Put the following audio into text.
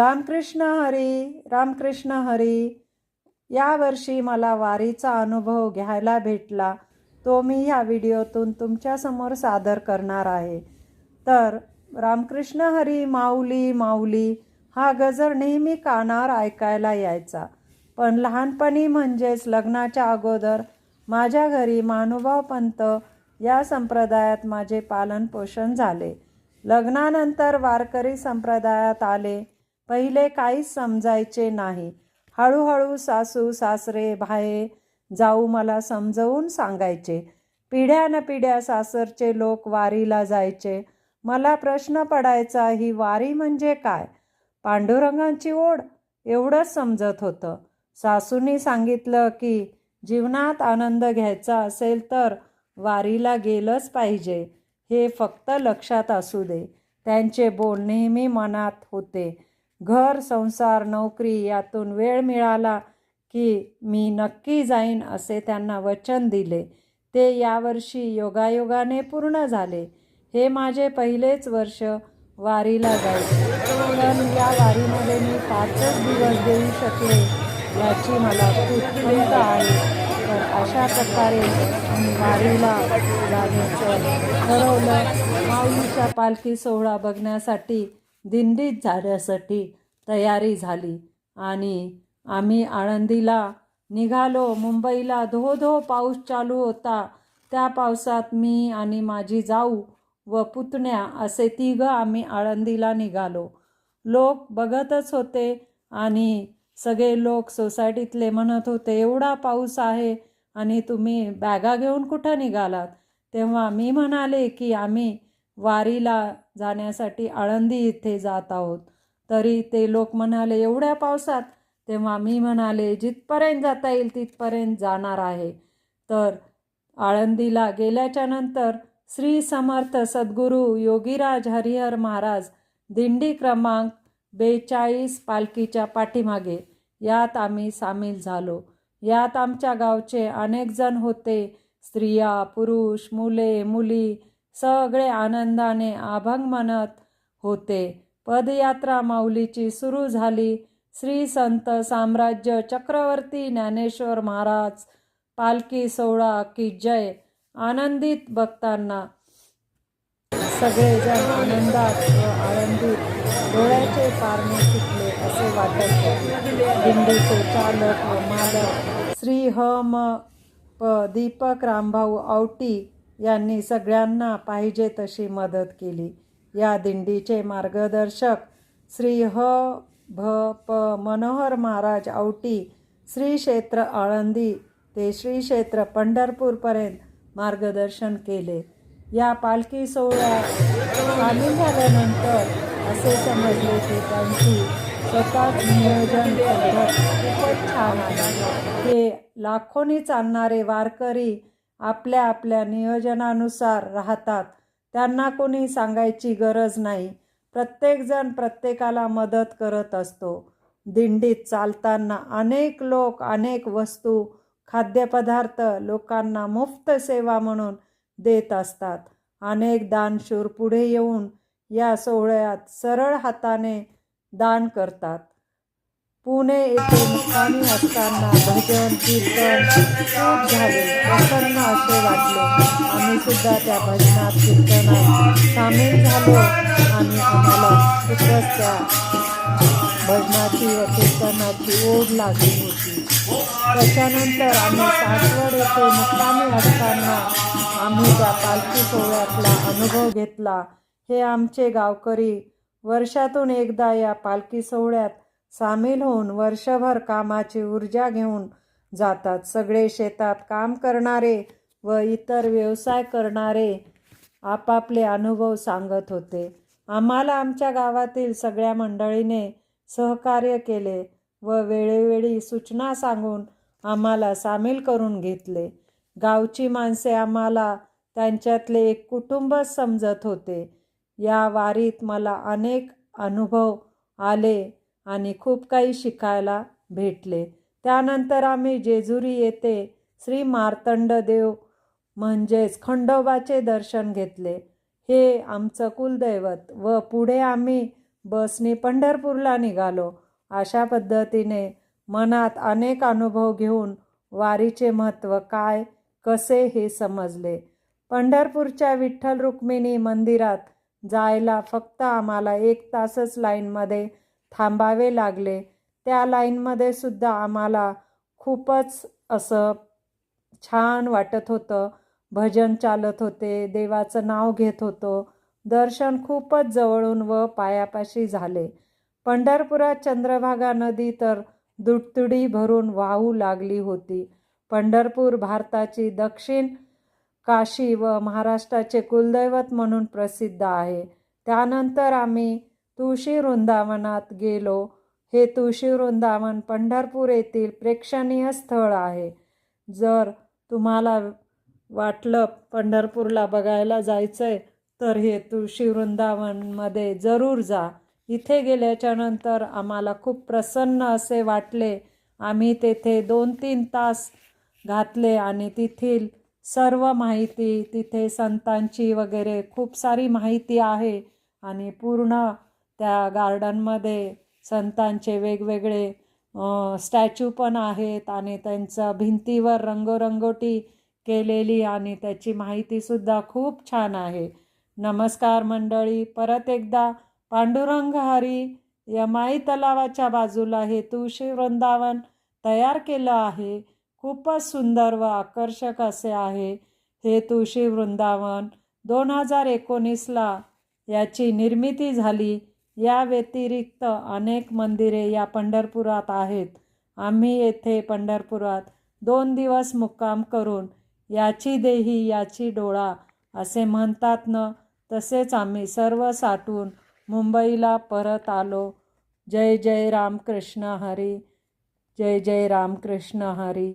रामकृष्ण हरी रामकृष्ण हरी. यावर्षी मला वारीचा अनुभव घ्यायला भेटला. तो मी ह्या व्हिडिओतून तुमच्यासमोर सादर करणार आहे. तर रामकृष्ण हरी माऊली माऊली हा गजर नेहमी कानावर ऐकायला यायचा. पण लहानपणी म्हणजेच लग्नाच्या अगोदर माझ्या घरी मानुभाव पंत या संप्रदायात माझे पालनपोषण झाले. लग्नानंतर वारकरी संप्रदायात आले. पहिले काहीच समजायचे नाही. हळूहळू सासू सासरे भाये जाऊ मला समजवून सांगायचे. पिढ्यान पिढ्या सासरचे लोक वारीला जायचे. मला प्रश्न पडायचा ही वारी म्हणजे काय? पांडुरंगांची ओढ एवढंच समजत होतं. सासूनी सांगितलं की जीवनात आनंद घ्यायचा असेल तर वारीला गेलंच पाहिजे. हे फक्त लक्षात असू दे. त्यांचे बोल नेहमी मनात होते. घर संसार नोकरी यातून वेळ मिळाला की मी नक्की जाईन असे त्यांना वचन दिले. ते यावर्षी योगायोगाने पूर्ण झाले. हे माझे पहिलेच वर्ष वारीला जायचे. पण या वारीमध्ये मी पाचच दिवस देऊ शकले याची मला खूप आहे. तर अशा प्रकारे मी वारीला जाण्याचं ठरवलं. माऊलीचा पालखी सोहळा बघण्यासाठी दिंडीत जाण्यासाठी तयारी झाली आणि आम्ही आळंदीला निघालो. मुंबईला धो धो पाऊस चालू होता. त्या पावसात मी आणि माझी जाऊ व पुतण्या असे तिघं आम्ही आळंदीला निघालो. लोक बघतच होते आणि सगळे लोक सोसायटीतले म्हणत होते एवढा पाऊस आहे आणि तुम्ही बॅगा घेऊन कुठं निघालात? तेव्हा मी म्हणाले की आम्ही वारीला जाण्यासाठी आळंदी इथे जात आहोत. तरी ते लोक म्हणाले एवढ्या पावसात? तेव्हा मी म्हणाले जिथपर्यंत जाता येईल तिथपर्यंत जाणार आहे. तर आळंदीला गेल्याच्यानंतर श्री समर्थ सद्गुरू योगीराज हरिहर महाराज दिंडी क्रमांक बेचाळीस पालखीच्या पाठीमागे यात आम्ही सामील झालो. यात आमच्या गावचे अनेक जण होते. स्त्रिया पुरुष मुले मुली सगळे आनंदाने अभंग म्हणत होते. पदयात्रा माऊलीची सुरू झाली. श्री संत साम्राज्य चक्रवर्ती ज्ञानेश्वर महाराज पालखी सोहळा की जय आनंदित बघताना सगळेजण आनंदात व आनंदित डोळ्याचे पारणे सुटले असे वाटत. दिंडीचे चालक व मालक श्री ह म प दीपक रामभाऊ आवटी यांनी सगळ्यांना पाहिजे तशी मदत केली. या दिंडीचे मार्गदर्शक श्री ह भ प मनोहर महाराज आवटी श्री क्षेत्र आळंदी ते श्री क्षेत्र पंढरपूरपर्यंत मार्गदर्शन केले. या पालखी सोहळ्यात सामील झाल्यानंतर असे समजले की त्यांची स्वतःच नियोजन पद्धत खूपच छान आहे. हे लाखोनी चालणारे वारकरी आपल्या आपल्या नियोजनानुसार राहतात. त्यांना कोणी सांगायची गरज नाही. प्रत्येकजण प्रत्येकाला मदत करत असतो. दिंडीत चालताना अनेक लोक अनेक वस्तू खाद्यपदार्थ लोकांना मुफ्त सेवा म्हणून देत असतात. अनेक दानशूर पुढे येऊन या सोहळ्यात सरळ हाताने दान करतात. पुणे येथे मुक्कामी असताना भजन कीर्तन खूप झाले. प्रसन्न असे वाटले. आम्ही सुद्धा त्या भजनात कीर्तनात सामील झालो आणि आम्हाला खूपच त्या भजनाची व कीर्तनाची ओढ लागली होती. त्याच्यानंतर आम्ही सासवड येथे मुक्कामी असताना आम्ही त्या पालखी सोहळ्यातला अनुभव घेतला. हे आमचे गावकरी वर्षातून एकदा या पालखी सोहळ्यात सामील होऊन वर्षभर कामाची ऊर्जा घेऊन जातात. सगळे शेतात काम करणारे व इतर व्यवसाय करणारे आपापले अनुभव सांगत होते. आम्हाला आमच्या गावातील सगळ्या मंडळीने सहकार्य केले व वेळोवेळी सूचना सांगून आम्हाला सामील करून घेतले. गावची माणसे आम्हाला त्यांच्यातले एक कुटुंबच समजत होते. या वारीत मला अनेक अनुभव आले आणि खूप काही शिकायला भेटले. त्यानंतर आम्ही जेजुरी येथे श्री मार्तंड देव म्हणजेच खंडोबाचे दर्शन घेतले. हे आमचं कुलदैवत व पुढे आम्ही बसने पंढरपूरला निघालो. अशा पद्धतीने मनात अनेक अनुभव घेऊन वारीचे महत्त्व काय कसे हे समजले. पंढरपूरच्या विठ्ठल रुक्मिणी मंदिरात जायला फक्त आम्हाला एक तासच लाईनमध्ये थांबावे लागले. त्या लाईनमध्ये सुद्धा आम्हाला खूपच असं छान वाटत होतं. भजन चालत होते देवाचं नाव घेत होतो. दर्शन खूपच जवळून व पायापाशी झाले. पंढरपुरात चंद्रभागा नदी तर दुटतुडी भरून वाहू लागली होती. पंढरपूर भारताची दक्षिण काशी व महाराष्ट्राचे कुलदैवत म्हणून प्रसिद्ध आहे. त्यानंतर आम्ही तुळशी वृंदावनात गेलो. हे तुळशी वृंदावन पंढरपूर येथील प्रेक्षणीय स्थळ आहे. जर तुम्हाला वाटलं पंढरपूरला बघायला जायचं आहे तर हे तुळशी वृंदावनमध्ये जरूर जा. इथे गेल्याच्यानंतर आम्हाला खूप प्रसन्न असे वाटले. आम्ही तेथे दोन तीन तास घातले आणि तेथील सर्व माहिती तिथे संतांची वगैरे खूप सारी माहिती आहे आणि पूर्ण त्या गार्डनमध्ये संतांचे वेगवेगळे स्टॅच्यू पण आहेत आणि त्यांचं भिंतीवर रंगोरंगोटी केलेली आणि त्याची माहितीसुद्धा खूप छान आहे. नमस्कार मंडळी परत एकदा पांडुरंग हरी यमाई तलावाच्या बाजूला हे तुळशी वृंदावन तयार केलं आहे. खूपच सुंदर व आकर्षक असे आहे हे तुळशी वृंदावन. दोन हजार एकोणीसला याची निर्मिती झाली. या व्यतिरिक्त अनेक मंदिरे या पंढरपुरात आहेत. आम्ही येथे पंढरपुरात दोन दिवस मुक्काम करून याची देही याची डोळा असे म्हणतात न तसेच आम्ही सर्व साठून मुंबईला परत आलो. जय जय रामकृष्ण हरी जय जय रामकृष्ण हरी.